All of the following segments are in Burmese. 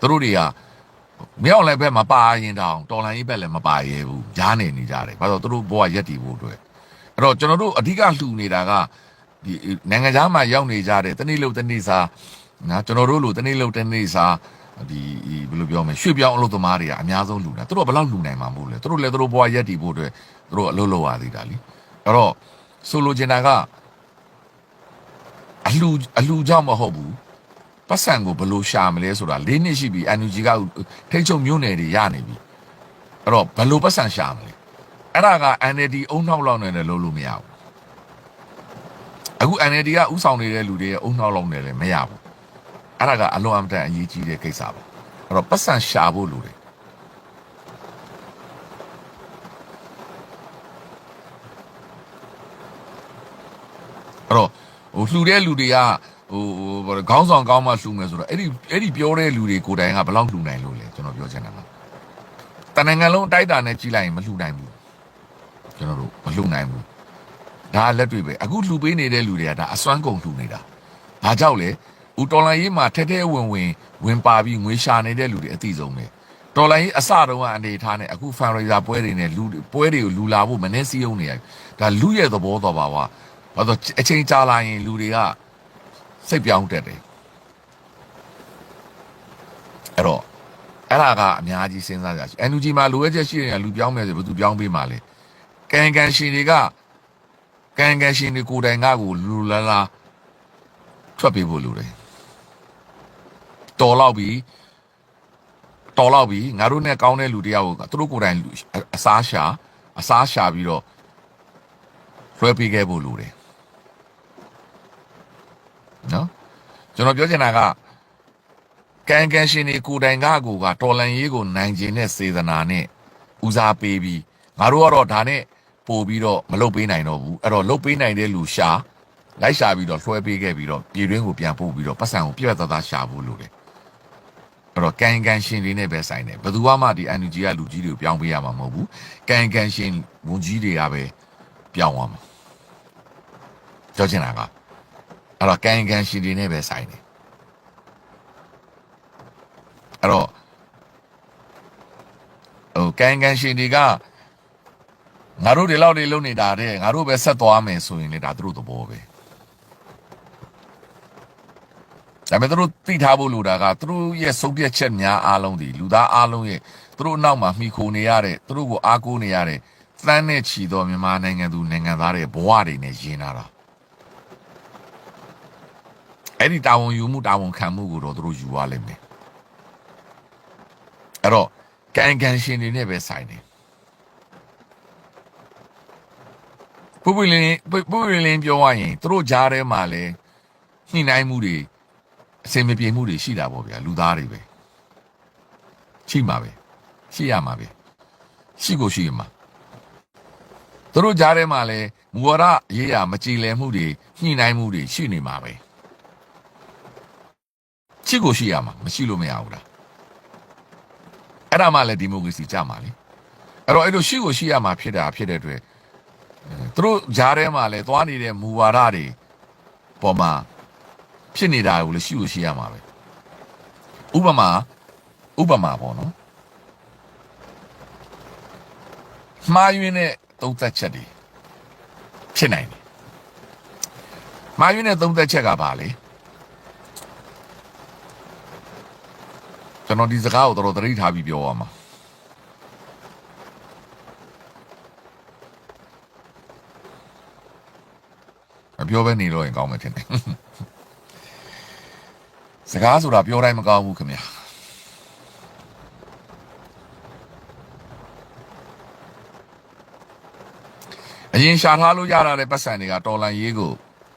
သူတို့တွေကမြောက်လည်းဘက်မပါရင်တောင်တော်လိုင်းရေးဘက်လည်းမပါရဲဘူးဂျားနေနေကြတယ်ဘာလို့သူတို့ဘဝရက်တည်ဖို့အတွက်အဲ့တော့ကျွန်တော်တို့အဓိကလှူနေတာကဒီနိုင်ငံသားမှာရောက်နေကြတဲ့တနေ့လို့တနေ့စားနော်ကျွန်တော်တို့လိုတနေ့လို့တနေ့စားဒီဘယ်လိုပြောမလဲရွှေပြောင်းအလုပ်သမားတွေကအများဆုံးလှူတာသူတို့ကဘယ်လောက်လှူနိုင်မှာမဟုတ်လဲသူတို့လည်းသူတို့ဘဝရက်တည်ဖို့အတွက်သူတို့အလုပ်လုပ်ရသေးတာလीအဲ့တော့ဆိုလိုချင်တာကအလှူအလှူကြောင့်မဟုတ်ဘူး ပတ်စံကိုဘယ်လိုရှာမလဲဆိုတာ၄နှစ်ရှိပြီ NUG ကထိတ်ချုံမျိုးနယ်တွေရနေပြီအဲ့တော့ဘယ်လိုပတ်စံရှာမလဲအဲ့ဒါက NLD အုံနောက်လောက်နဲ့လည်းလုပ်လို့မရဘူးအခု NLD ကဥဆောင်နေတဲ့လူတွေရဲ့အုံနောက်လောက်နဲ့လည်းမရဘူးအဲ့ဒါကအလွန်အမတန်အရေးကြီးတဲ့ကိစ္စပါအဲ့တော့ပတ်စံရှာဖို့လိုတယ်အဲ့တော့ဟိုလှူတဲ့လူတွေကဟို ဟိုခေါင်းဆောင်ကောင်းမှလှူမယ်ဆိုတော့အဲ့ဒီအဲ့ဒီပြောတဲ့လူတွေကိုယ်တိုင်ကဘယ်လောက်လှူနိုင်လို့လဲကျွန်တော်ပြောချင်တာကတနင်္ဂနွေလုံးတိုက်တာနဲ့ကြီးလိုက်ရင်မလှူနိုင်ဘူးကျွန်တော်တို့မလှူနိုင်ဘူးဒါလက်တွေ့ပဲအခုလှူပေးနေတဲ့လူတွေကဒါအစွမ်းကုန်လှူနေတာဘာကြောက်လဲဦးတော်လိုင်းရေးမှာထဲထဲဝင်ဝင်ဝင်ပါပြီးငွေရှာနေတဲ့လူတွေအသိဆုံးပဲတော်လိုင်းရေးအစတုန်းကအနေထားနဲ့အခု fundraiser ပွဲတွေနဲ့လူပွဲတွေကိုလူလာဖို့မနှဲစည်းရုံးနေရတယ်ဒါလူရဲ့သဘောတော်ပါပါဘာလို့အချိန်ကြာလာရင်လူတွေက စိတ်ပြောင်းတက်တယ်အဲ့တော့အဲ့ဒါကအများကြီးစဉ်းစားကြရှိ NUG မှာလိုအပ်ချက်ရှိရင်လူပြောင်းမယ်ဆိုဘယ်သူပြောင်းပေးမှာလဲကန်ကန်ရှင်တွေကကန်ကန်ရှင်တွေကိုယ်တိုင်ကကိုလူလာလာထွက်ပေးဖို့လိုတယ်တော်တော့ပြီတော်တော့ပြီငါတို့နဲ့ကောင်းတဲ့လူတယောက်ကိုသူတို့ကိုယ်တိုင်အစားရှာအစားရှာပြီးတော့လွှဲပေးခဲ့ဖို့လိုတယ် နော်ကျွန်တော်ပြောချင်တာကကန်ကန်ရှင်တွေကိုယ်တိုင်ကကိုကတော်လန်ရေးကိုနိုင်ကျင်တဲ့စေတနာနဲ့ဦးစားပေးပြီးငါတို့ကတော့ဒါနဲ့ပို့ပြီးတော့မလုပ်ပေးနိုင်တော့ဘူးအဲ့တော့လုပ်ပေးနိုင်တဲ့လူရှာလိုက်ရှာပြီးတော့လွှဲပေးခဲ့ပြီးတော့ပြည်တွင်းကိုပြန်ပို့ပြီးတော့ပတ်စံကိုပြည့်ပြည့်သားသားရှာဖို့လိုတယ်အဲ့တော့ကန်ကန်ရှင်တွေနဲ့ပဲဆိုင်တယ်ဘယ်သူမှဒီ NUG ကလူကြီးတွေကိုပြောင်းပေးရမှာမဟုတ်ဘူးကန်ကန်ရှင်ဝန်ကြီးတွေကပဲပြောင်းသွားမှာပြောချင်တာက အဲ့တော့ကန်ကန်ရှင်တွေနဲ့ပဲဆိုင်တယ်အဲ့တော့ဟိုကန်ကန်ရှင်တွေကငါတို့ဒီလောက်တွေလုံနေတာတဲ့ငါတို့ပဲဆက်သွားမယ်ဆိုရင်လေဒါသူတို့သဘောပဲဒါပေမဲ့သူတို့သိထားဖို့လိုတာကသူတို့ရဲ့ဆုံးဖြတ်ချက်များအားလုံးဒီလူသားအားလုံးရဲ့သူတို့အနောက်မှာမှီခိုနေရတဲ့သူတို့ကိုအားကိုးနေရတဲ့သန်းနဲ့ချီသောမြန်မာနိုင်ငံသူနိုင်ငံသားတွေဘဝတွေနဲ့ယဉ်လာတာ အဲ့ဒီတာဝန်ယူမှုတာဝန်ခံမှုကိုတော့သူတို့ယူရလိမ့်မယ်အဲ့တော့ကန်ကန်ရှင်တွေနဲ့ပဲဆိုင်တယ်ပူပူလင်းပူပူလင်းပြောရရင်သူတို့ကြားထဲမှာလဲညှိနှိုင်းမှုတွေအစင်မပြေမှုတွေရှိတာပေါ့ဗျာလူသားတွေပဲရှိမှာပဲရှိရမှာပဲရှိကိုရှိရမှာသူတို့ကြားထဲမှာလဲမူဝါဒရေးရမကြည်လည်မှုတွေညှိနှိုင်းမှုတွေရှိနေမှာပဲ ရှိကိုရှိရမှာမရှိလို့မရဘူးလားအဲ့ဒါမှလည်းဒီမိုကရေစီကြမှာလေအဲ့တော့အဲ့လိုရှိကိုရှိရမှာဖြစ်တာဖြစ်တဲ့အတွက်သူတို့ကြားထဲမှာလဲသွားနေတဲ့မူဝါဒတွေပေါ်မှာဖြစ်နေတာကိုလည်းရှိကိုရှိရမှာပဲဥပမာဥပမာပေါ့နော်မှားယွင်းတဲ့သုံးသက်ချက်တွေဖြစ်နိုင်တယ်မှားယွင်းတဲ့သုံးသက်ချက်ကဘာလဲ ကျွန်တော်ဒီစကားကိုတော်တော်သတိထားပြီးပြောရမှာမပြောဘဲနေတော့ရင်ကောင်းမယ်ထင်တယ်စကားဆိုတာပြောတိုင်းမကောင်းဘူးခင်ဗျာအရင်ရှာထားလို့ရတာတဲ့ပတ်စံတွေကတော်လန်ရေးကို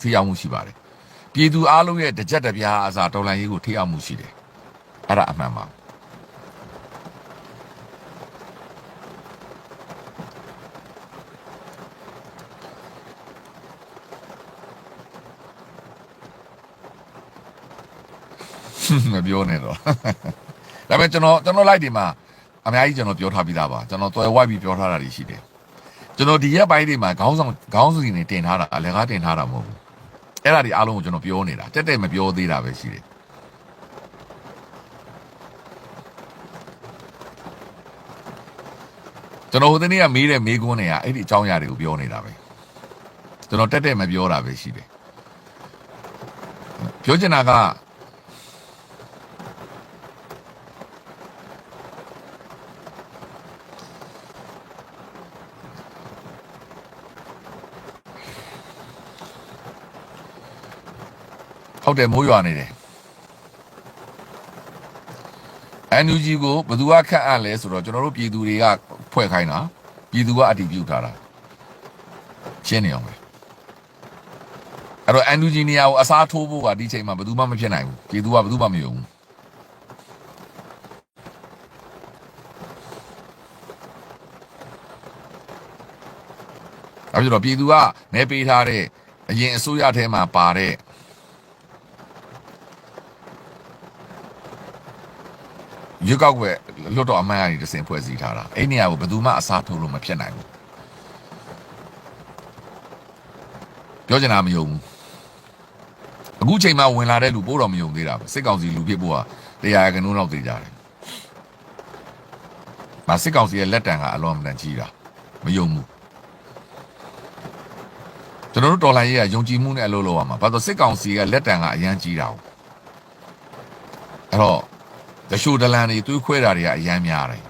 ထိရောက်မှုရှိပါတယ်ပြည်သူအားလုံးရဲ့တကြက်တပြားအစားတော်လန်ရေးကိုထိရောက်မှုရှိတယ် အဲ့ဒါအမှန်ပါမပြောနဲ့တော့ဒါပေမဲ့ကျွန်တော်ကျွန်တော်လိုက်ဒီမှာအများကြီးကျွန်တော်ပြောထားပြီးသားပါကျွန်တော်တွယ်ဝိုက်ပြီးပြောထားတာတွေရှိတယ်ကျွန်တော်ဒီရက်ပိုင်းတွေမှာခေါင်းဆောင်ခေါင်းစီနေတင်ထားတာအလကားတင်ထားတာမဟုတ်ဘူးအဲ့ဒါဒီအားလုံးကိုကျွန်တော်ပြောနေတာတက်တက်မပြောသေးတာပဲရှိတယ် ကျွန်တော်ဟိုတနေ့ကမေးတဲ့မေးခွန်းတွေကအဲ့ဒီအကြောင်းအရာတွေကိုပြောနေတာပဲကျွန်တော်တက်တက်မပြောတာပဲရှိတယ်ပြောချင်တာကဟုတ်တယ်မိုးရွာနေတယ် NUG ကိုဘယ်သူကခန့်အပ်လဲဆိုတော့ကျွန်တော်တို့ပြည်သူတွေကဖွဲ့ခိုင်းတာပြည်သူကအတည်ပြုထားတာရှင်းနေအောင်ပဲအဲ့တော့ NUG နေရာကိုအစားထိုးဖို့ကဒီချိန်မှာဘယ်သူမှမဖြစ်နိုင်ဘူးပြည်သူကဘယ်သူမှမယုံဘူးအဲ့တော့ပြည်သူကနေပေးထားတဲ့အရင်အစိုးရထဲမှာပါတဲ့ ရွေးကောက်ွယ်လွတ်တော်အမှန်အရည်တစင်ဖွဲ့စည်းထားတာအဲ့နေရာကိုဘယ်သူမှအစားထိုးလို့မဖြစ်နိုင်ဘူးပြောချင်တာမယုံဘူးအခုချိန်မှဝင်လာတဲ့လူပို့တော်မယုံသေးတာပဲစစ်ကောင်စီလူဖြစ်ဖို့ကတရားကနုံးတော့သိကြတယ်မစစ်ကောင်စီရဲ့လက်တံကအလွန်အမတန်ကြီးတာမယုံဘူးကျွန်တော်တို့တော်လိုင်းရေးကယုံကြည်မှုနဲ့အလုပ်လုပ်ရမှာဘာလို့စစ်ကောင်စီကလက်တံကအရန်ကြီးတာ ਉਹ အဲ့တော့ တချို့ဒလန်တွေတွေးခွဲတာတွေကအရမ်းများတယ်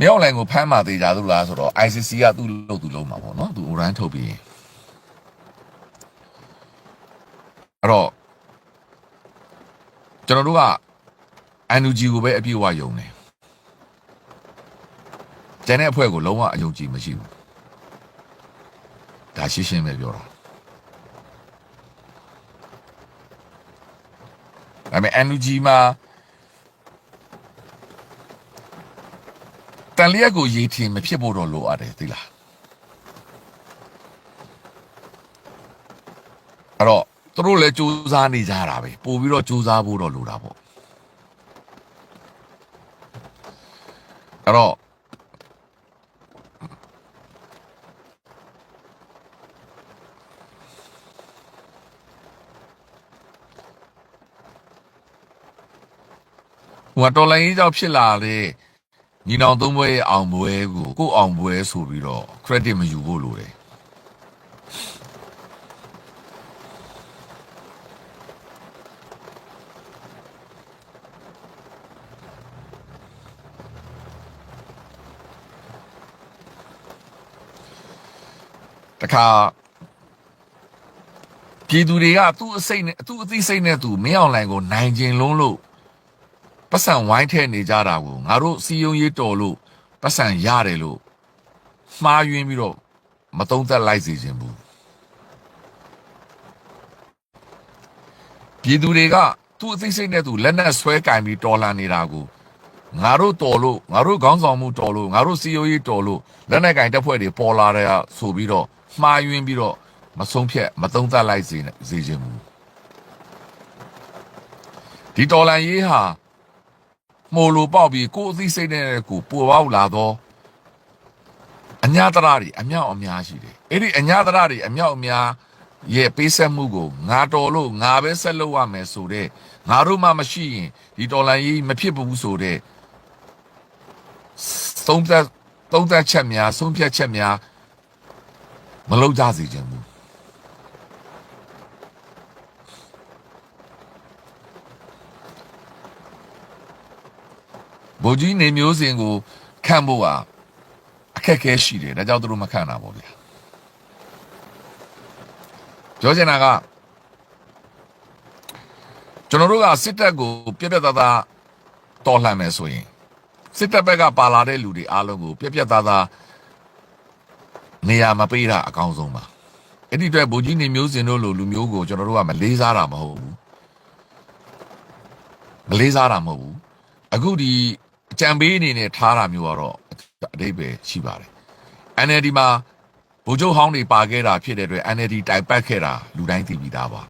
မြောက်လိုင်ကိုဖမ်းมาသေးကြသလားဆိုတော့ ICC ကသူ့လို့သူလုံးမှာပေါ့နော်သူ oran ထုတ်ပြီးရင်အဲ့တော့ကျွန်တော်တို့က NUG ကိုပဲအပြည့်အဝယုံတယ် ကျန်တဲ့အဖွဲ့ကိုလုံးဝအယုံကြည်မရှိဘူးဒါရှင်းရှင်းပဲပြောတာဒါပေမဲ့ NUG မှာတန်လျက်ကိုရေးထင်မဖြစ်ဖို့တော့လိုအပ်တယ်သိလားအဲ့တော့သူတို့လည်းစူးစမ်းနေကြတာပဲပို့ပြီးတော့စူးစမ်းဖို့တော့လိုတာပေါ့အဲ့တော့ ဟိုကတော်လိုင်းကြီးကြောင့်ဖြစ်လာတဲ့ညီနောင်သုံးဘွဲရဲ့အောင်ပွဲကိုကိုယ့်အောင်ပွဲဆိုပြီးတော့ credit မယူဖို့လိုတယ်တခါပြည်သူတွေကသူ့အစိတ်နဲ့သူ့အသိစိတ်နဲ့သူမင်းအောင်လိုင်ကိုနိုင်ကျင်လုံးလို့ ပတ်စံဝိုင်းထဲနေကြတာကိုငါတို့စီယုံရေးတော်လို့ပတ်စံရတယ်လို့မှားယွင်းပြီးတော့မတုံးသက်လိုက်စေခြင်းဘူးပြည်သူတွေကသူ့အသိစိတ်နဲ့သူလက်နဲ့ဆွဲကင်ပြီးတော်လှန်နေတာကိုငါတို့တော်လို့ငါတို့ခေါင်းဆောင်မှုတော်လို့ငါတို့စီယုံရေးတော်လို့လက်နဲ့ကင်တက်ဖွဲ့တွေပေါ်လာတဲ့ဆိုပြီးတော့မှားယွင်းပြီးတော့မဆုံးဖြတ်မတုံးသက်လိုက်စေနဲ့စေခြင်းဘူးဒီတော်လှန်ရေးဟာ မိုလိုပေါက်ပြီးကိုယ်အသိစိတ်နဲ့ကိုပူပေါက်လာတော့အညာတရတွေအမြောက်အများရှိတယ်အဲ့ဒီအညာတရတွေအမြောက်အများရဲ့ပေးဆက်မှုကိုငါတော်လို့ငါပဲဆက်လုပ်ရမယ်ဆိုတော့ငါတို့မှမရှိရင်ဒီတော်လန်ကြီးမဖြစ်ဘူးဆိုတော့သုံးသက်သုံးသက်ချက်များဆုံးဖြတ်ချက်များမလုပ်ကြစေချင်ဘူး ဗိုလ်ကြီးနေမျိုးစင်ကိုခန့်ဖို့ဟာအခက်အခဲရှိတယ်ဒါကြောင့်သူတို့မခန့်တာပေါ့ဗျာပြောချင်တာကကျွန်တော်တို့ကစစ်တပ်ကိုပြက်ပြက်သားသားတော်လှန်မယ်ဆိုရင်စစ်တပ်ဘက်ကပါလာတဲ့လူတွေအားလုံးကိုပြက်ပြက်သားသားနေရာမပေးတာအကောင်းဆုံးပါအဲ့ဒီအတွက်ဗိုလ်ကြီးနေမျိုးစင်တို့လိုလူမျိုးကိုကျွန်တော်တို့ကမလေးစားတာမဟုတ်ဘူးမလေးစားတာမဟုတ်ဘူးအခုဒီ အကြံပေးအနေနဲ့ထားတာမျိုးကတော့အတိတ်ပဲရှိပါတယ် NLD မှာဗိုလ်ချုပ်ဟောင်းတွေပါခဲ့တာဖြစ်တဲ့အတွက် NLD တိုင်ပတ်ခဲ့တာလူတိုင်းသိပြီးသားပါ